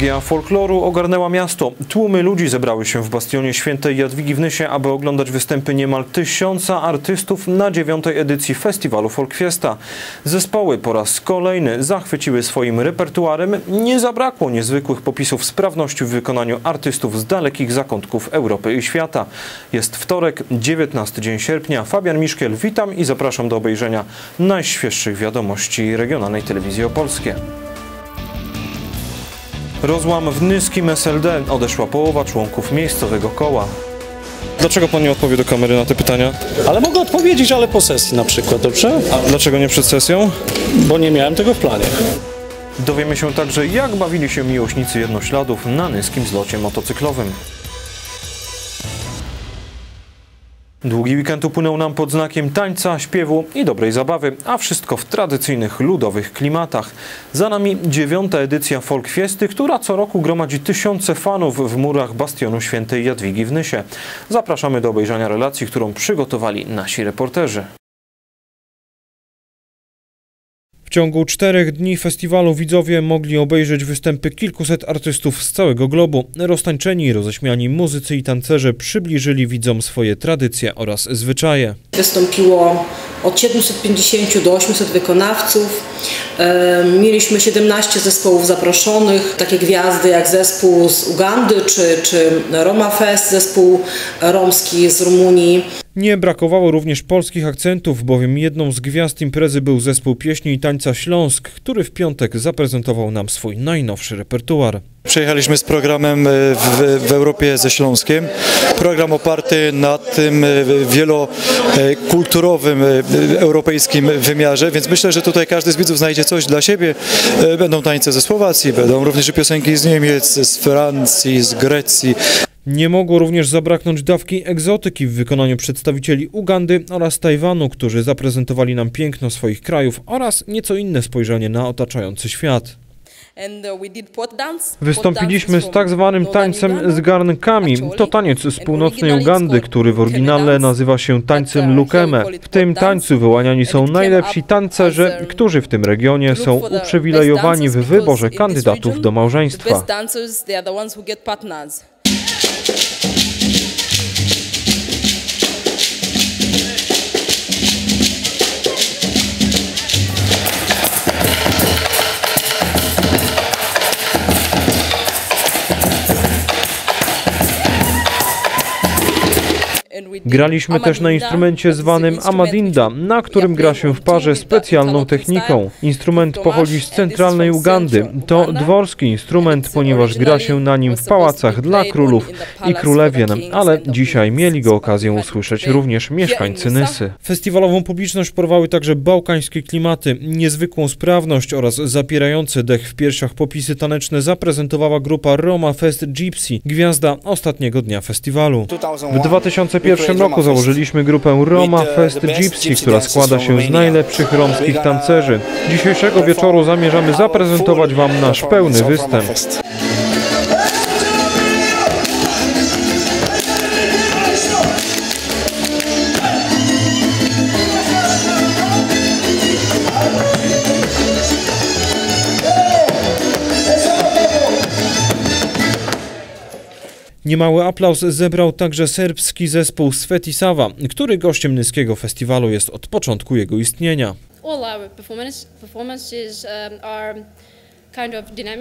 Magia folkloru ogarnęła miasto. Tłumy ludzi zebrały się w bastionie świętej Jadwigi w Nysie, aby oglądać występy niemal tysiąca artystów na dziewiątej edycji festiwalu Folkfiesta. Zespoły po raz kolejny zachwyciły swoim repertuarem. Nie zabrakło niezwykłych popisów sprawności w wykonaniu artystów z dalekich zakątków Europy i świata. Jest wtorek, 19 dzień sierpnia. Fabian Miszkiel, witam i zapraszam do obejrzenia najświeższych wiadomości regionalnej telewizji opolskie. Rozłam w Nyskim SLD odeszła połowa członków miejscowego koła. Dlaczego pan nie odpowie do kamery na te pytania? Ale mogę odpowiedzieć, ale po sesji na przykład, dobrze? A dlaczego nie przed sesją? Bo nie miałem tego w planie. Dowiemy się także, jak bawili się miłośnicy jednośladów na nyskim zlocie motocyklowym. Długi weekend upłynął nam pod znakiem tańca, śpiewu i dobrej zabawy, a wszystko w tradycyjnych ludowych klimatach. Za nami dziewiąta edycja Folkfiesty, która co roku gromadzi tysiące fanów w murach bastionu świętej Jadwigi w Nysie. Zapraszamy do obejrzenia relacji, którą przygotowali nasi reporterzy. W ciągu czterech dni festiwalu widzowie mogli obejrzeć występy kilkuset artystów z całego globu. Roztańczeni roześmiani muzycy i tancerze przybliżyli widzom swoje tradycje oraz zwyczaje. Wystąpiło od 750 do 800 wykonawców. Mieliśmy 17 zespołów zaproszonych, takie gwiazdy jak zespół z Ugandy czy, czy Roma Fest, zespół romski z Rumunii. Nie brakowało również polskich akcentów, bowiem jedną z gwiazd imprezy był zespół pieśni i tańca Śląsk, który w piątek zaprezentował nam swój najnowszy repertuar. Przyjechaliśmy z programem e, w, w Europie ze Śląskiem. Program oparty na tym e, wielokulturowym, e, europejskim wymiarze, więc myślę, że tutaj każdy z widzów znajdzie coś dla siebie. Będą tańce ze Słowacji, będą również piosenki z Niemiec, z Francji, z Grecji. Nie mogło również zabraknąć dawki egzotyki w wykonaniu przedstawicieli Ugandy oraz Tajwanu, którzy zaprezentowali nam piękno swoich krajów oraz nieco inne spojrzenie na otaczający świat. Wystąpiliśmy z tak zwanym tańcem z garnkami. To taniec z północnej Ugandy, który w oryginale nazywa się tańcem Lukeme. W tym tańcu wyłaniani są najlepsi tancerze, którzy w tym regionie są uprzywilejowani w wyborze kandydatów do małżeństwa. Graliśmy też na instrumencie zwanym amadinda, na którym gra się w parze specjalną techniką. Instrument pochodzi z centralnej Ugandy. To dworski instrument, ponieważ gra się na nim w pałacach dla królów i królewien, ale dzisiaj mieli go okazję usłyszeć również mieszkańcy Nysy. Festiwalową publiczność porwały także bałkańskie klimaty. Niezwykłą sprawność oraz zapierające dech w piersiach popisy taneczne zaprezentowała grupa Roma Fest Gypsy, gwiazda ostatniego dnia festiwalu. W 2001 roku założyliśmy grupę Roma Fest Gypsy, która składa się z najlepszych romskich tancerzy. Dzisiejszego wieczoru zamierzamy zaprezentować Wam nasz pełny występ. Niemały aplauz zebrał także serbski zespół Svetisava, który gościem Nyskiego Festiwalu jest od początku jego istnienia. all our performance, performances um, are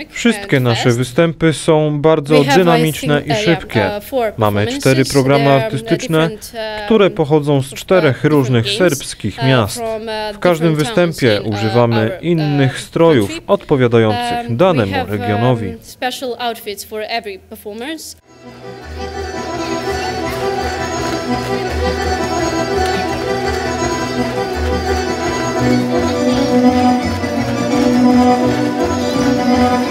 Wszystkie and nasze występy są bardzo dynamiczne i uh, szybkie. uh, Mamy cztery programy uh, artystyczne, um, które pochodzą z uh, czterech różnych serbskich uh, miast. uh, W każdym występie uh, używamy uh, innych strojów odpowiadających Um, danemu regionowi. Um, special Um.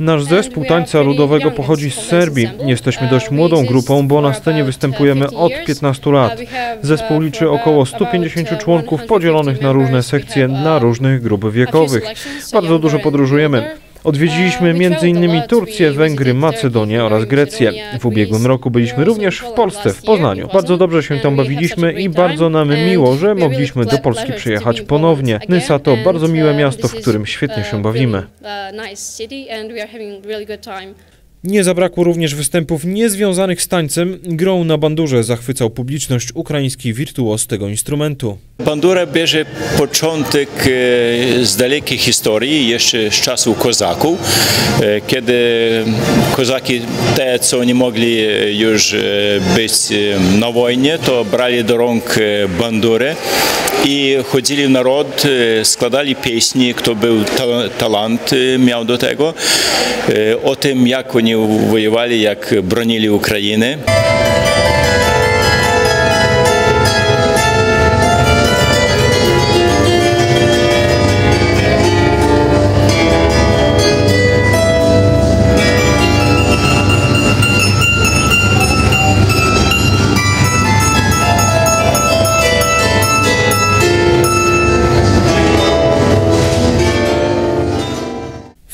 Nasz zespół tańca ludowego pochodzi z Serbii. Jesteśmy dość młodą grupą, bo na scenie występujemy od 15 lat. Zespół liczy około 150 członków podzielonych na różne sekcje dla różnych grup wiekowych. Bardzo dużo podróżujemy. Odwiedziliśmy m.in. Turcję, Węgry, Macedonię oraz Grecję. W ubiegłym roku byliśmy również w Polsce, w Poznaniu. Bardzo dobrze się tam bawiliśmy i bardzo nam miło, że mogliśmy do Polski przyjechać ponownie. Nysa to bardzo miłe miasto, w którym świetnie się bawimy. Nie zabrakło również występów niezwiązanych z tańcem. Grą na bandurze zachwycał publiczność ukraiński wirtuoz tego instrumentu. Bandura bierze początek e, z dalekiej historii, jeszcze z czasów kozaków, e, kiedy kozaki, te co nie mogli już e, być na wojnie, to brali do rąk bandury i chodzili w naród, składali pieśni, kto był talent miał do tego, o tym jak oni воювали як бронілі України.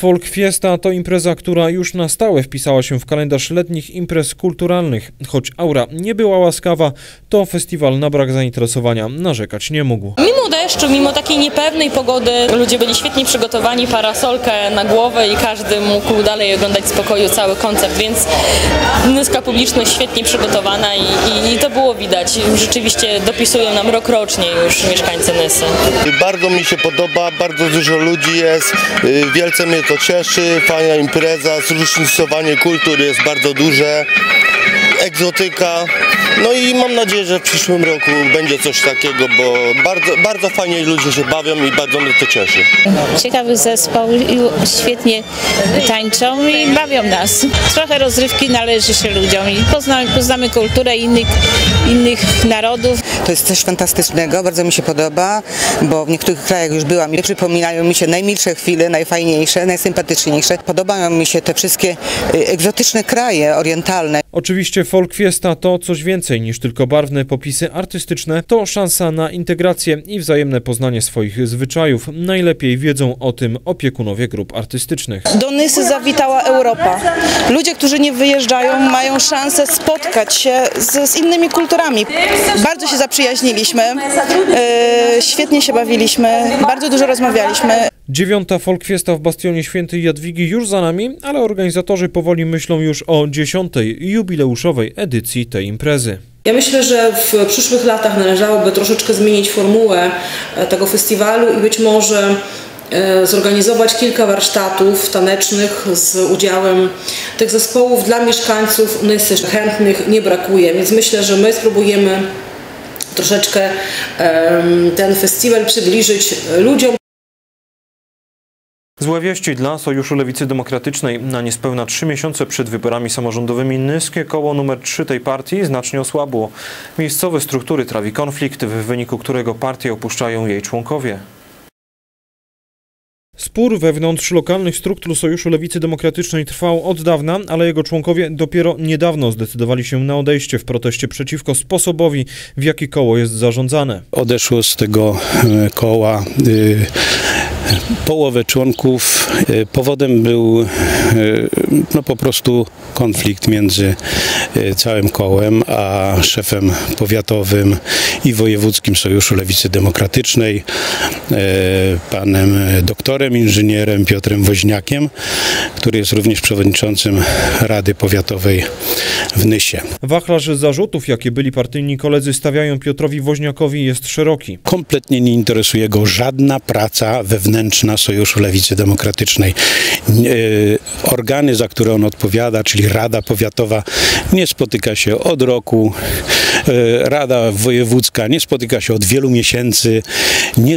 Folk Fiesta to impreza, która już na stałe wpisała się w kalendarz letnich imprez kulturalnych. Choć aura nie była łaskawa, to festiwal na brak zainteresowania narzekać nie mógł. Deszczu, mimo takiej niepewnej pogody, ludzie byli świetnie przygotowani, parasolkę na głowę i każdy mógł dalej oglądać z pokoju cały koncert, więc niska publiczność świetnie przygotowana i, i, i to było widać. Rzeczywiście dopisują nam rok rocznie już mieszkańcy Nysy. Bardzo mi się podoba, bardzo dużo ludzi jest, wielce mnie to cieszy, fajna impreza, zróżnicowanie kultur jest bardzo duże, egzotyka. No i mam nadzieję, że w przyszłym roku będzie coś takiego, bo bardzo, bardzo fajnie ludzie się bawią i bardzo mnie to cieszy. Ciekawy zespół, świetnie tańczą i bawią nas. Trochę rozrywki należy się ludziom i poznamy, poznamy kulturę innych, innych narodów. To jest coś fantastycznego, bardzo mi się podoba, bo w niektórych krajach już byłam i przypominają mi się najmilsze chwile, najfajniejsze, najsympatyczniejsze. Podobają mi się te wszystkie egzotyczne kraje orientalne. Oczywiście folk fiesta to coś więcej niż tylko barwne popisy artystyczne, to szansa na integrację i wzajemne poznanie swoich zwyczajów. Najlepiej wiedzą o tym opiekunowie grup artystycznych. Do Nysy zawitała Europa. Ludzie, którzy nie wyjeżdżają, mają szansę spotkać się z, z innymi kulturami. Bardzo się zaprzyjaźniliśmy, yy, świetnie się bawiliśmy, bardzo dużo rozmawialiśmy. Dziewiąta folkfiesta w Bastionie Świętej Jadwigi już za nami, ale organizatorzy powoli myślą już o dziesiątej jubileuszowej edycji tej imprezy. Ja myślę, że w przyszłych latach należałoby troszeczkę zmienić formułę tego festiwalu i być może zorganizować kilka warsztatów tanecznych z udziałem tych zespołów dla mieszkańców Nysy. Chętnych nie brakuje, więc myślę, że my spróbujemy troszeczkę ten festiwal przybliżyć ludziom. Złe wieści dla Sojuszu Lewicy Demokratycznej. Na niespełna trzy miesiące przed wyborami samorządowymi Nyskie koło numer 3 tej partii znacznie osłabło. Miejscowe struktury trawi konflikt, w wyniku którego partię opuszczają jej członkowie. Spór wewnątrz lokalnych struktur Sojuszu Lewicy Demokratycznej trwał od dawna, ale jego członkowie dopiero niedawno zdecydowali się na odejście w proteście przeciwko sposobowi, w jaki koło jest zarządzane. Odeszło z tego koła y, połowę członków. Powodem był no po prostu konflikt między całym kołem a szefem powiatowym i wojewódzkim Sojuszu Lewicy Demokratycznej, panem doktorem, inżynierem Piotrem Woźniakiem, który jest również przewodniczącym Rady Powiatowej w Nysie. Wachlarz zarzutów, jakie byli partyjni koledzy stawiają Piotrowi Woźniakowi jest szeroki. Kompletnie nie interesuje go żadna praca wewnętrzna Sojuszu Lewicy Demokratycznej. Organy, za które on odpowiada, czyli Rada Powiatowa, nie spotyka się od roku. Rada Wojewódzka nie spotyka się od wielu miesięcy. Nie,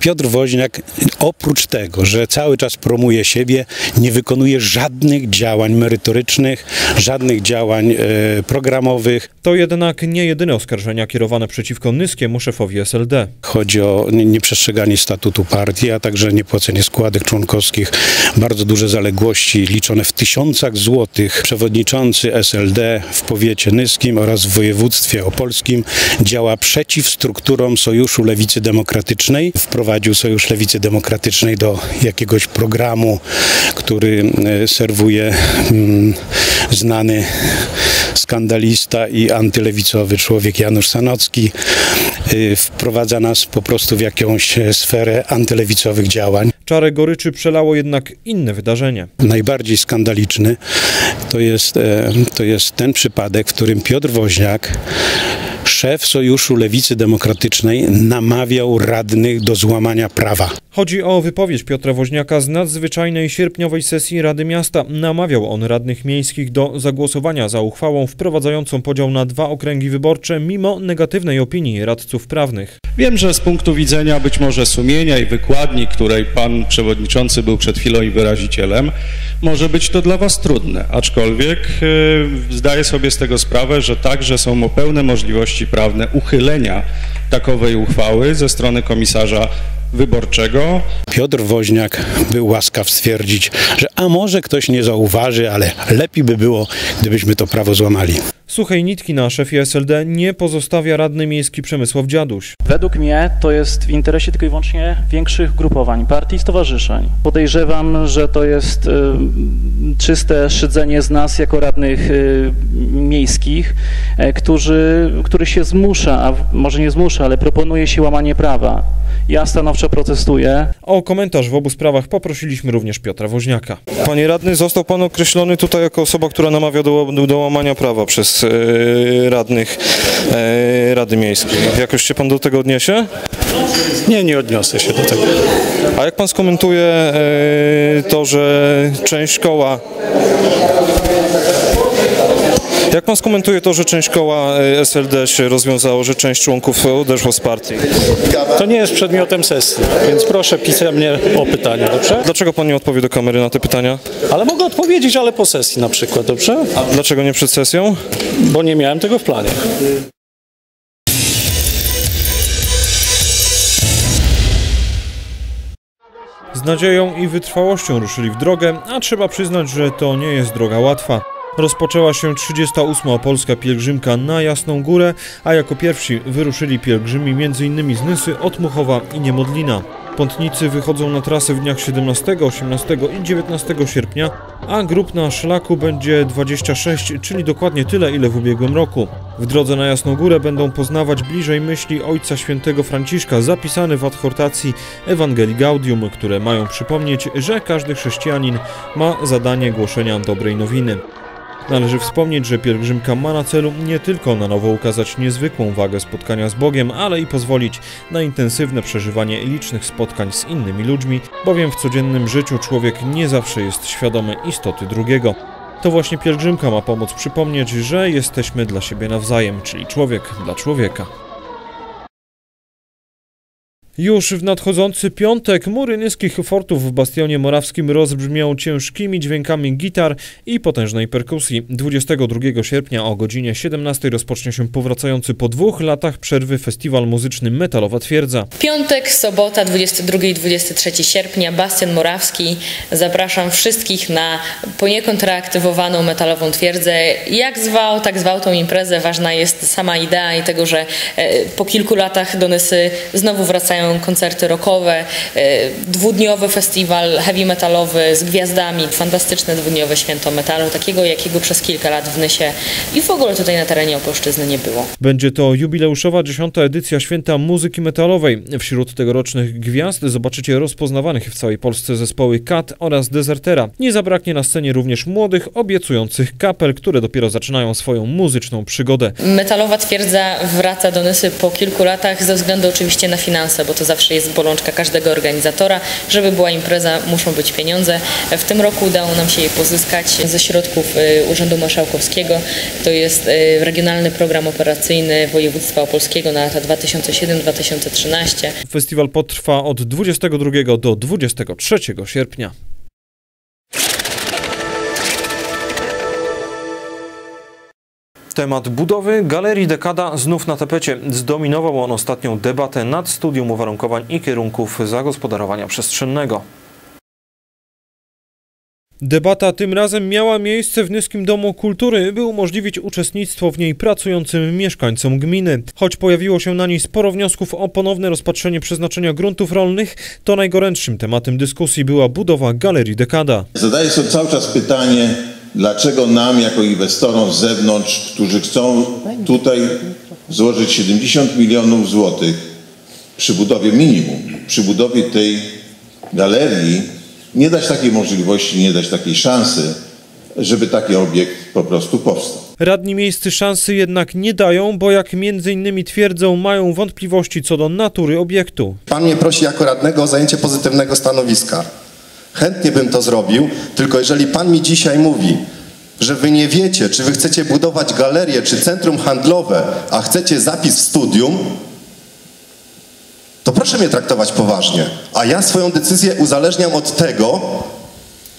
Piotr Woźniak oprócz tego, że cały czas promuje siebie, nie wykonuje żadnych działań merytorycznych, żadnych działań e, programowych. To jednak nie jedyne oskarżenia kierowane przeciwko Nyskiemu szefowi SLD. Chodzi o nieprzestrzeganie statutu partii, a także niepłacenie składek członkowskich, bardzo duże zaległości liczone w tysiącach złotych. Przewodniczący SLD w powiecie nyskim oraz w województwie Opolskim, działa przeciw strukturom Sojuszu Lewicy Demokratycznej. Wprowadził Sojusz Lewicy Demokratycznej do jakiegoś programu, który e, serwuje mm, znany skandalista i antylewicowy człowiek Janusz Sanocki. Y, Wprowadza nas po prostu w jakąś e, sferę antylewicowych działań. Czarę goryczy przelało jednak inne wydarzenie. Najbardziej skandaliczny to jest, e, to jest ten przypadek, w którym Piotr Woźniak, szef Sojuszu Lewicy Demokratycznej, namawiał radnych do złamania prawa. Chodzi o wypowiedź Piotra Woźniaka z nadzwyczajnej sierpniowej sesji Rady Miasta. Namawiał on radnych miejskich do zagłosowania za uchwałą wprowadzającą podział na dwa okręgi wyborcze mimo negatywnej opinii radców prawnych. Wiem, że z punktu widzenia być może sumienia i wykładni, której pan przewodniczący był przed chwilą i wyrazicielem, może być to dla was trudne. Aczkolwiek e, zdaję sobie z tego sprawę, że także są pełne możliwości prawne uchylenia takowej uchwały ze strony komisarza wyborczego. Piotr Woźniak był łaskaw stwierdzić, że a może ktoś nie zauważy, ale lepiej by było, gdybyśmy to prawo złamali. Suchej nitki na szefie SLD nie pozostawia radny miejski Przemysław Dziaduś. Według mnie to jest w interesie tylko i wyłącznie większych grupowań, partii i stowarzyszeń. Podejrzewam, że to jest y, czyste szydzenie z nas jako radnych y, miejskich, y, którzy, który się zmusza, a może nie zmusza, ale proponuje się łamanie prawa. Ja stanowczo protestuję. O komentarz w obu sprawach poprosiliśmy również Piotra Woźniaka. Panie radny, został pan określony tutaj jako osoba, która namawia do, do, łamania prawa przez e, radnych e, Rady Miejskiej. Jakoś się pan do tego odniesie? Nie, nie odniosę się do tego. A jak pan skomentuje e, to, że część koła jak pan skomentuje to, że część koła e, SLD się rozwiązało, że część członków odeszło z partii? To nie jest przedmiotem sesji, więc proszę pisemnie o pytanie, dobrze? Dlaczego pan nie odpowie do kamery na te pytania? Ale mogę odpowiedzieć, ale po sesji na przykład, dobrze? A dlaczego nie przed sesją? Bo nie miałem tego w planie. Z nadzieją i wytrwałością ruszyli w drogę, a trzeba przyznać, że to nie jest droga łatwa. Rozpoczęła się 38. Opolska pielgrzymka na Jasną Górę, a jako pierwsi wyruszyli pielgrzymi m.in. z Nysy, Otmuchowa i Niemodlina. Pątnicy wychodzą na trasę w dniach 17, 18 i 19 sierpnia, a grup na szlaku będzie 26, czyli dokładnie tyle, ile w ubiegłym roku. W drodze na Jasną Górę będą poznawać bliżej myśli Ojca Świętego Franciszka, zapisane w adhortacji Ewangelii Gaudium, które mają przypomnieć, że każdy chrześcijanin ma zadanie głoszenia dobrej nowiny. Należy wspomnieć, że pielgrzymka ma na celu nie tylko na nowo ukazać niezwykłą wagę spotkania z Bogiem, ale i pozwolić na intensywne przeżywanie licznych spotkań z innymi ludźmi, bowiem w codziennym życiu człowiek nie zawsze jest świadomy istoty drugiego. To właśnie pielgrzymka ma pomóc przypomnieć, że jesteśmy dla siebie nawzajem, czyli człowiek dla człowieka. Już w nadchodzący piątek mury niskich fortów w Bastionie Morawskim rozbrzmią ciężkimi dźwiękami gitar i potężnej perkusji. 22 sierpnia o godzinie 17 rozpocznie się powracający po dwóch latach przerwy festiwal muzyczny Metalowa Twierdza. Piątek, sobota, 22 i 23 sierpnia, Bastion Morawski. Zapraszam wszystkich na poniekąd reaktywowaną metalową twierdzę. Jak zwał, tak zwał tą imprezę. Ważna jest sama idea i tego, że e, po kilku latach do Nysy znowu wracają koncerty rockowe, e, dwudniowy festiwal heavy metalowy z gwiazdami, fantastyczne dwudniowe święto metalu, takiego jakiego przez kilka lat w Nysie i w ogóle tutaj na terenie Opolszczyzny nie było. Będzie to jubileuszowa dziesiąta edycja Święta Muzyki Metalowej. Wśród tegorocznych gwiazd zobaczycie rozpoznawanych w całej Polsce zespoły Kat oraz Desertera. Nie zabraknie na scenie również młodych, obiecujących kapel, które dopiero zaczynają swoją muzyczną przygodę. Metalowa twierdza wraca do Nysy po kilku latach ze względu oczywiście na finanse, bo to zawsze jest bolączka każdego organizatora. Żeby była impreza, muszą być pieniądze. W tym roku udało nam się je pozyskać ze środków y, Urzędu Marszałkowskiego. To jest y, regionalny program operacyjny województwa opolskiego na lata 2007-2013. Festiwal potrwa od 22 do 23 sierpnia. Temat budowy Galerii Dekada znów na tapecie. Zdominował on ostatnią debatę nad studium uwarunkowań i kierunków zagospodarowania przestrzennego. Debata tym razem miała miejsce w Nyskim Domu Kultury, by umożliwić uczestnictwo w niej pracującym mieszkańcom gminy. Choć pojawiło się na niej sporo wniosków o ponowne rozpatrzenie przeznaczenia gruntów rolnych, to najgorętszym tematem dyskusji była budowa Galerii Dekada. Zadaję sobie cały czas pytanie, dlaczego nam jako inwestorom z zewnątrz, którzy chcą tutaj złożyć 70 milionów złotych przy budowie minimum, przy budowie tej galerii, nie dać takiej możliwości, nie dać takiej szansy, żeby taki obiekt po prostu powstał. Radni miejscy szansy jednak nie dają, bo jak między innymi twierdzą, mają wątpliwości co do natury obiektu. Pan mnie prosi jako radnego o zajęcie pozytywnego stanowiska. Chętnie bym to zrobił, tylko jeżeli pan mi dzisiaj mówi, że wy nie wiecie, czy wy chcecie budować galerię, czy centrum handlowe, a chcecie zapis w studium, to proszę mnie traktować poważnie. A ja swoją decyzję uzależniam od tego,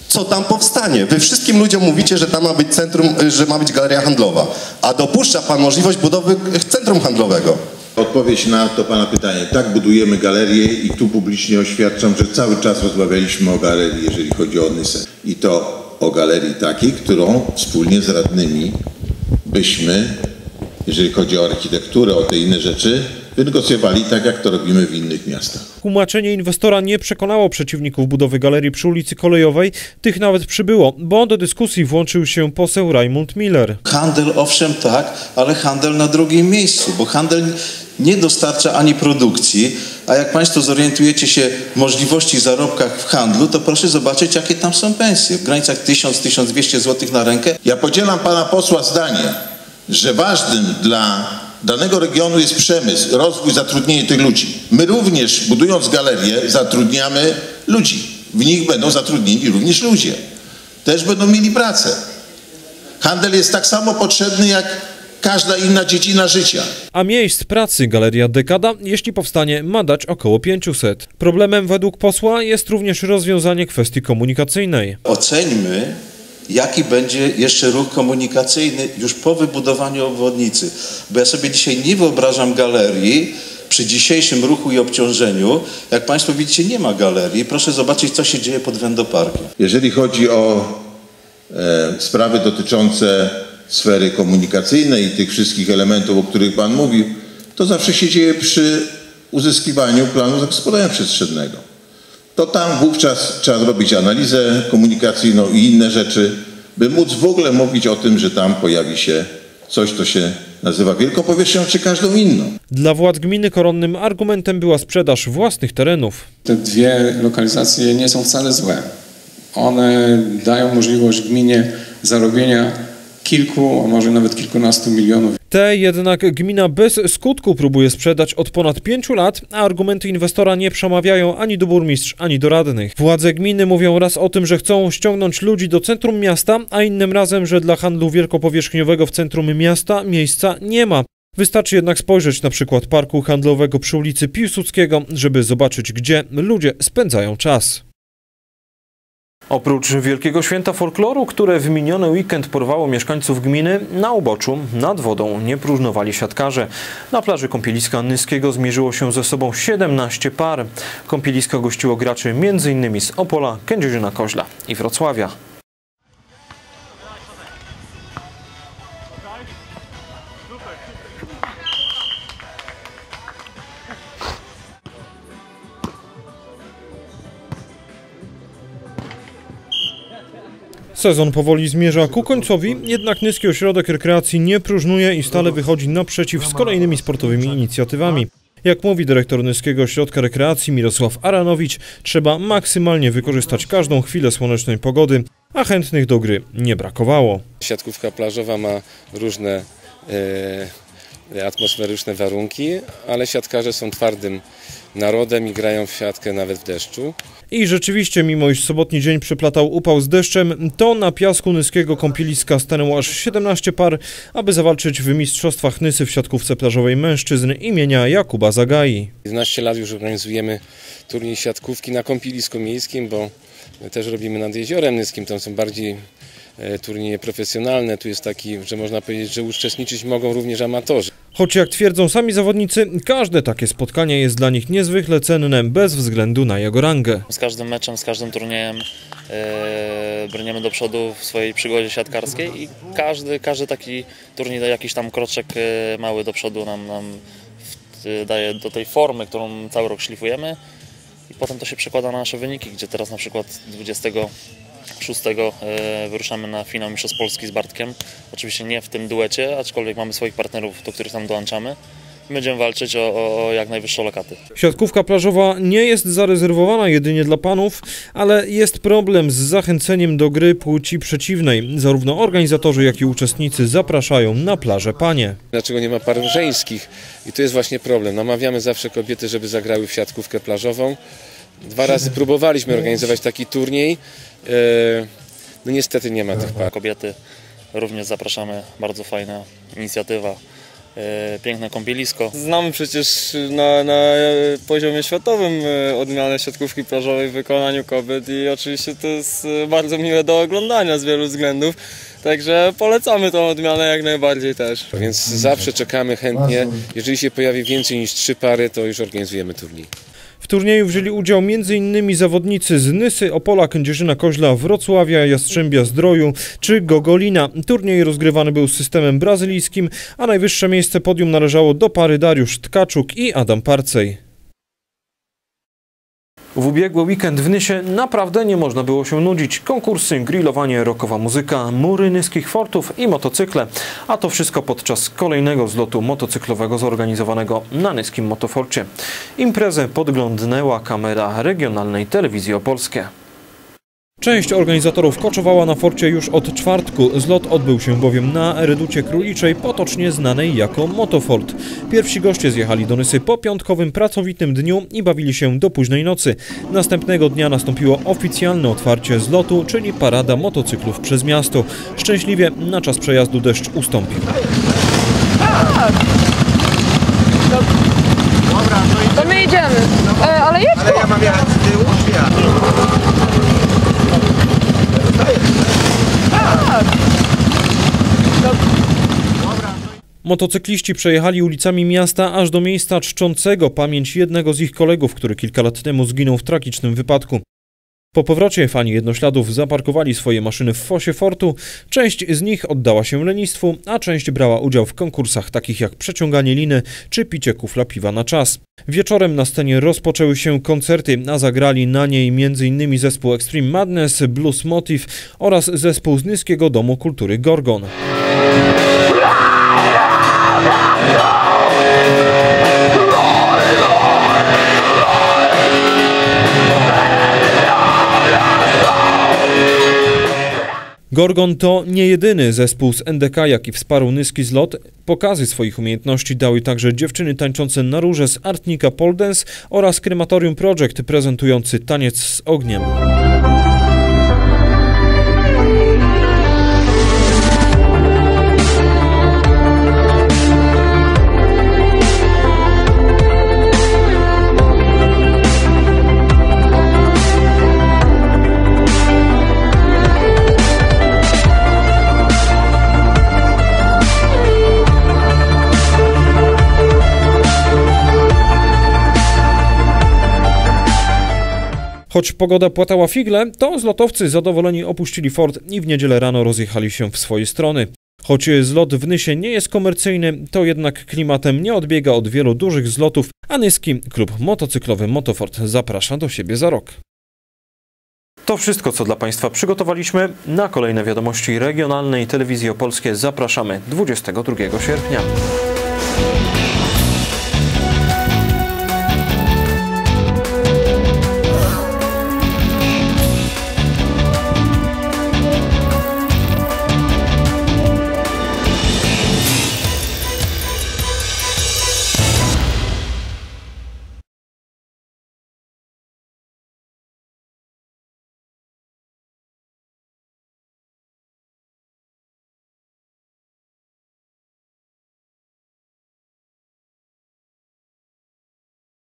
co tam powstanie. Wy wszystkim ludziom mówicie, że tam ma być centrum, że ma być galeria handlowa, a dopuszcza pan możliwość budowy centrum handlowego. Odpowiedź na to Pana pytanie. Tak, budujemy galerię i tu publicznie oświadczam, że cały czas rozmawialiśmy o galerii, jeżeli chodzi o Nysę. I to o galerii takiej, którą wspólnie z radnymi byśmy, jeżeli chodzi o architekturę, o te inne rzeczy, wynegocjowali tak, jak to robimy w innych miastach. Tłumaczenie inwestora nie przekonało przeciwników budowy galerii przy ulicy Kolejowej. Tych nawet przybyło, bo do dyskusji włączył się poseł Raimund Miller. Handel owszem tak, ale handel na drugim miejscu, bo handel nie dostarcza ani produkcji, a jak Państwo zorientujecie się w możliwości zarobkach w handlu, to proszę zobaczyć, jakie tam są pensje. W granicach 1000-1200 zł na rękę. Ja podzielam Pana posła zdanie, że ważnym dla danego regionu jest przemysł, rozwój, zatrudnienie tych ludzi. My również, budując galerię, zatrudniamy ludzi. W nich będą zatrudnieni również ludzie. Też będą mieli pracę. Handel jest tak samo potrzebny jak każda inna dziedzina życia. A miejsc pracy Galeria Dekada, jeśli powstanie, ma dać około 500. Problemem według posła jest również rozwiązanie kwestii komunikacyjnej. Oceńmy, jaki będzie jeszcze ruch komunikacyjny już po wybudowaniu obwodnicy. Bo ja sobie dzisiaj nie wyobrażam galerii przy dzisiejszym ruchu i obciążeniu. Jak Państwo widzicie, nie ma galerii. Proszę zobaczyć, co się dzieje pod Wendoparkiem. Jeżeli chodzi o e, sprawy dotyczące sfery komunikacyjnej i tych wszystkich elementów, o których Pan mówił, to zawsze się dzieje przy uzyskiwaniu planu zagospodarowania przestrzennego. To tam wówczas trzeba zrobić analizę komunikacyjną i inne rzeczy, by móc w ogóle mówić o tym, że tam pojawi się coś, co się nazywa wielką powierzchnią, czy każdą inną. Dla władz gminy koronnym argumentem była sprzedaż własnych terenów. Te dwie lokalizacje nie są wcale złe. One dają możliwość gminie zarobienia kilku, a może nawet kilkunastu milionów. Te jednak gmina bez skutku próbuje sprzedać od ponad pięciu lat, a argumenty inwestora nie przemawiają ani do burmistrz, ani do radnych. Władze gminy mówią raz o tym, że chcą ściągnąć ludzi do centrum miasta, a innym razem, że dla handlu wielkopowierzchniowego w centrum miasta miejsca nie ma. Wystarczy jednak spojrzeć na przykład parku handlowego przy ulicy Piłsudskiego, żeby zobaczyć, gdzie ludzie spędzają czas. Oprócz Wielkiego Święta Folkloru, które w miniony weekend porwało mieszkańców gminy, na uboczu nad wodą nie próżnowali siatkarze. Na plaży kąpieliska Nyskiego zmierzyło się ze sobą 17 par. Kąpielisko gościło graczy m.in. z Opola, Kędzierzyna Koźla i Wrocławia. Sezon powoli zmierza ku końcowi, jednak Nyski Ośrodek Rekreacji nie próżnuje i stale wychodzi naprzeciw z kolejnymi sportowymi inicjatywami. Jak mówi dyrektor Nyskiego Ośrodka Rekreacji Mirosław Aranowicz, trzeba maksymalnie wykorzystać każdą chwilę słonecznej pogody, a chętnych do gry nie brakowało. Siatkówka plażowa ma różne e, atmosferyczne warunki, ale siatkarze są twardym narodem i grają w siatkę nawet w deszczu. I rzeczywiście, mimo iż sobotni dzień przeplatał upał z deszczem, to na piasku nyskiego kąpieliska stanęło aż 17 par, aby zawalczyć w Mistrzostwach Nysy w siatkówce plażowej mężczyzn imienia Jakuba Zagai. 11 lat już organizujemy turniej siatkówki na kąpielisku miejskim, bo też robimy nad Jeziorem Nyskim, tam są bardziej E, turnieje profesjonalne. Tu jest taki, że można powiedzieć, że uczestniczyć mogą również amatorzy. Choć jak twierdzą sami zawodnicy, każde takie spotkanie jest dla nich niezwykle cenne bez względu na jego rangę. Z każdym meczem, z każdym turniejem yy, brniemy do przodu w swojej przygodzie siatkarskiej i każdy, każdy taki turniej da jakiś tam kroczek yy, mały do przodu nam, nam yy, daje do tej formy, którą cały rok szlifujemy i potem to się przekłada na nasze wyniki, gdzie teraz na przykład 20 6 e, wyruszamy na finał Mistrzostw Polski z Bartkiem. Oczywiście nie w tym duecie, aczkolwiek mamy swoich partnerów, do których tam dołączamy. Będziemy walczyć o, o, jak najwyższe lokaty. Siatkówka plażowa nie jest zarezerwowana jedynie dla panów, ale jest problem z zachęceniem do gry płci przeciwnej. Zarówno organizatorzy, jak i uczestnicy zapraszają na plażę panie. Dlaczego nie ma par żeńskich? I to jest właśnie problem. Namawiamy zawsze kobiety, żeby zagrały w siatkówkę plażową. Dwa razy próbowaliśmy organizować taki turniej. E, No niestety nie ma tych par. Kobiety również zapraszamy, bardzo fajna inicjatywa. E, Piękne kąpielisko. Znamy przecież na, na poziomie światowym e, odmianę siatkówki plażowej w wykonaniu kobiet i oczywiście to jest bardzo miłe do oglądania z wielu względów. Także polecamy tą odmianę jak najbardziej też. Więc zawsze czekamy chętnie. Jeżeli się pojawi więcej niż trzy pary, to już organizujemy turniej. W turnieju wzięli udział m.in. zawodnicy z Nysy, Opola, Kędzierzyna Koźla, Wrocławia, Jastrzębia Zdroju czy Gogolina. Turniej rozgrywany był systemem brazylijskim, a najwyższe miejsce podium należało do pary Dariusz Tkaczuk i Adam Parcej. W ubiegły weekend w Nysie naprawdę nie można było się nudzić. Konkursy, grillowanie, rockowa muzyka, mury niskich fortów i motocykle. A to wszystko podczas kolejnego zlotu motocyklowego zorganizowanego na Nyskim Motoforcie. Imprezę podglądnęła kamera regionalnej telewizji opolskie. Część organizatorów koczowała na forcie już od czwartku. Zlot odbył się bowiem na Reducie Króliczej, potocznie znanej jako Motofort. Pierwsi goście zjechali do Nysy po piątkowym pracowitym dniu i bawili się do późnej nocy. Następnego dnia nastąpiło oficjalne otwarcie zlotu, czyli parada motocyklów przez miasto. Szczęśliwie na czas przejazdu deszcz ustąpił. To my idziemy. E, ale jedź Ale ja mam jechać z tyłu, Motocykliści przejechali ulicami miasta aż do miejsca czczącego pamięć jednego z ich kolegów, który kilka lat temu zginął w tragicznym wypadku. Po powrocie fani jednośladów zaparkowali swoje maszyny w fosie fortu. Część z nich oddała się lenistwu, a część brała udział w konkursach takich jak przeciąganie liny czy picie kufla piwa na czas. Wieczorem na scenie rozpoczęły się koncerty, a zagrali na niej m.in. zespół Extreme Madness, Blues Motive oraz zespół z Nyskiego Domu Kultury Gorgon. Gorgon to nie jedyny zespół z NDK, jaki wsparł Nyski Zlot. Pokazy swoich umiejętności dały także dziewczyny tańczące na róże z Artnika Pole Dance oraz Krematorium Project prezentujący taniec z ogniem. Choć pogoda płatała figle, to zlotowcy zadowoleni opuścili fort i w niedzielę rano rozjechali się w swoje strony. Choć zlot w Nysie nie jest komercyjny, to jednak klimatem nie odbiega od wielu dużych zlotów, a Nyski klub motocyklowy Motofort zaprasza do siebie za rok. To wszystko, co dla Państwa przygotowaliśmy. Na kolejne wiadomości regionalnej telewizji opolskie zapraszamy 22 sierpnia.